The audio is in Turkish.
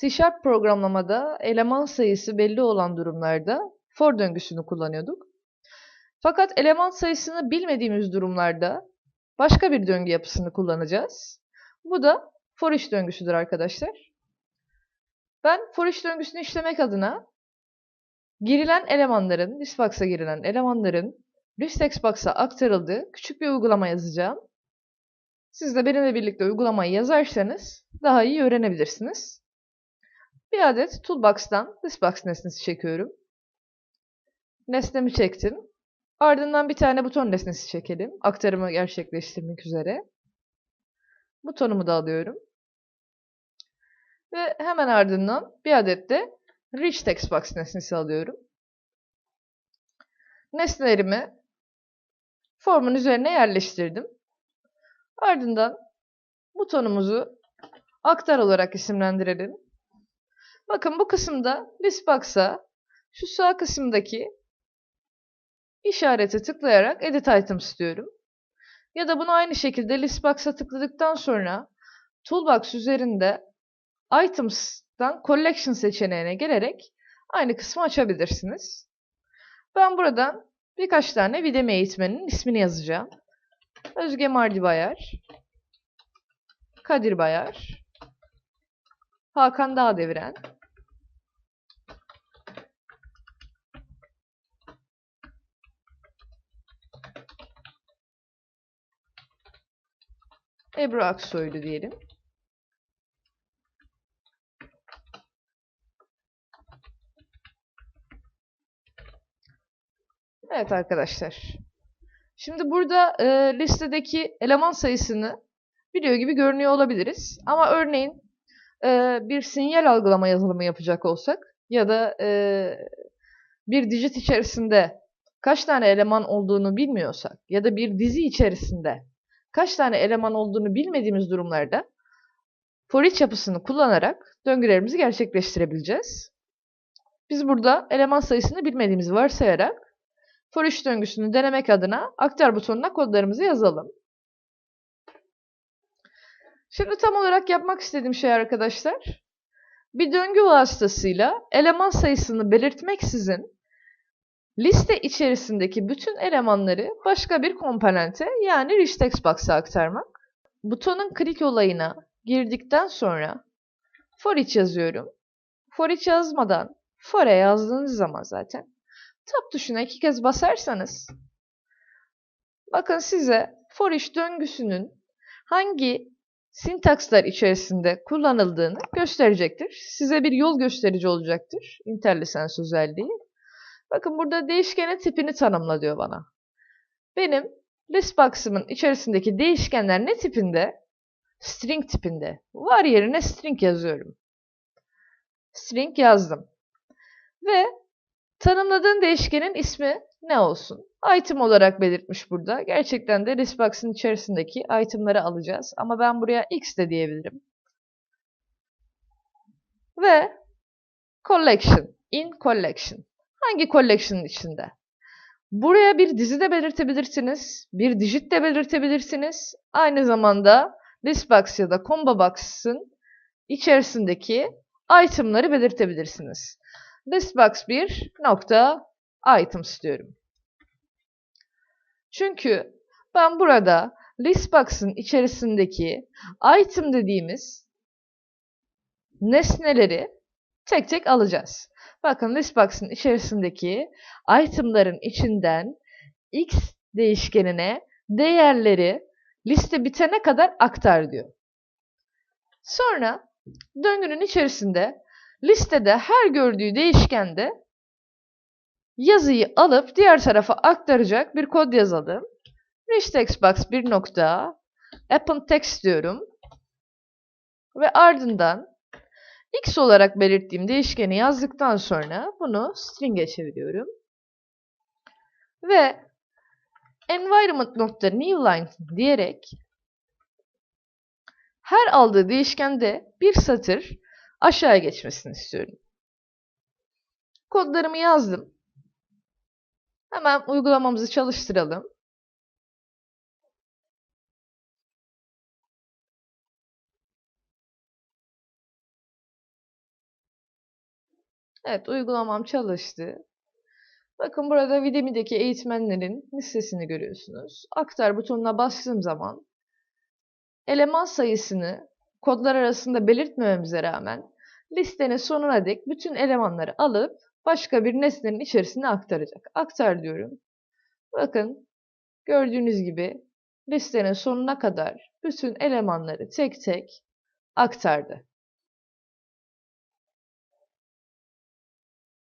C programlamada eleman sayısı belli olan durumlarda for döngüsünü kullanıyorduk. Fakat eleman sayısını bilmediğimiz durumlarda başka bir döngü yapısını kullanacağız. Bu da for each döngüsüdür arkadaşlar. Ben for each döngüsünü işlemek adına girilen elemanların, listbox'a girilen elemanların listexbox'a aktarıldığı küçük bir uygulama yazacağım. Siz de benimle birlikte uygulamayı yazarsanız daha iyi öğrenebilirsiniz. Bir adet Toolbox'tan Listbox nesnesi çekiyorum. Nesnemi çektim. Ardından bir tane buton nesnesi çekelim. Aktarımı gerçekleştirmek üzere. Butonumu da alıyorum. Ve hemen ardından bir adet de Rich Text nesnesi alıyorum. Nesnelerimi formun üzerine yerleştirdim. Ardından butonumuzu aktar olarak isimlendirelim. Bakın bu kısımda Listbox'a şu sağ kısımdaki işareti tıklayarak Edit Item istiyorum. Ya da bunu aynı şekilde Listbox'a tıkladıktan sonra Toolbox üzerinde Items'tan Collection seçeneğine gelerek aynı kısmı açabilirsiniz. Ben buradan birkaç tane Videm eğitmenin ismini yazacağım. Özge Mardi Bayar, Kadir Bayar, Hakan Dağdeviren, Ebru Aksoylu diyelim. Evet arkadaşlar. Şimdi burada e, listedeki eleman sayısını biliyor gibi görünüyor olabiliriz. Ama örneğin e, bir sinyal algılama yazılımı yapacak olsak ya da e, bir digit içerisinde kaç tane eleman olduğunu bilmiyorsak ya da bir dizi içerisinde kaç tane eleman olduğunu bilmediğimiz durumlarda for each yapısını kullanarak döngülerimizi gerçekleştirebileceğiz. Biz burada eleman sayısını bilmediğimizi varsayarak for each döngüsünü denemek adına aktar butonuna kodlarımızı yazalım. Şimdi tam olarak yapmak istediğim şey arkadaşlar, bir döngü vasıtasıyla eleman sayısını belirtmeksizin liste içerisindeki bütün elemanları başka bir komponente yani rich text box'a aktarmak. Butonun klik olayına girdikten sonra for each yazıyorum. For each yazmadan for'e yazdığınız zaman zaten tab tuşuna iki kez basarsanız bakın size for each döngüsünün hangi sintakslar içerisinde kullanıldığını gösterecektir. Size bir yol gösterici olacaktır. IntelliSense özelliği. Bakın burada değişkenin tipini tanımla diyor bana. Benim listbox'ımın içerisindeki değişkenler ne tipinde? String tipinde. Var yerine string yazıyorum. String yazdım. Ve tanımladığın değişkenin ismi ne olsun? Item olarak belirtmiş burada. Gerçekten de listbox'ın içerisindeki itemları alacağız. Ama ben buraya x de diyebilirim. Ve collection, in collection. Hangi collection'ın içinde? Buraya bir dizi de belirtebilirsiniz. Bir digit de belirtebilirsiniz. Aynı zamanda listbox ya da combo box'ın içerisindeki itemları belirtebilirsiniz. Listbox 1 nokta items diyorum. Çünkü ben burada listbox'ın içerisindeki item dediğimiz nesneleri tek tek alacağız. Bakın listbox'ın içerisindeki itemların içinden x değişkenine değerleri liste bitene kadar aktar diyor. Sonra döngünün içerisinde listede her gördüğü değişkende yazıyı alıp diğer tarafa aktaracak bir kod yazalım. Rich text box 1 nokta append text diyorum. Ve ardından x olarak belirttiğim değişkeni yazdıktan sonra bunu string'e çeviriyorum. Ve environment nokta newline diyerek her aldığı değişkende bir satır aşağıya geçmesini istiyorum. Kodlarımı yazdım. Hemen uygulamamızı çalıştıralım. Evet uygulamam çalıştı. Bakın burada Udemy'deki eğitmenlerin listesini görüyorsunuz. Aktar butonuna bastığım zaman eleman sayısını kodlar arasında belirtmememize rağmen listenin sonuna dek bütün elemanları alıp başka bir nesnenin içerisine aktaracak. Aktar diyorum. Bakın gördüğünüz gibi listenin sonuna kadar bütün elemanları tek tek aktardı.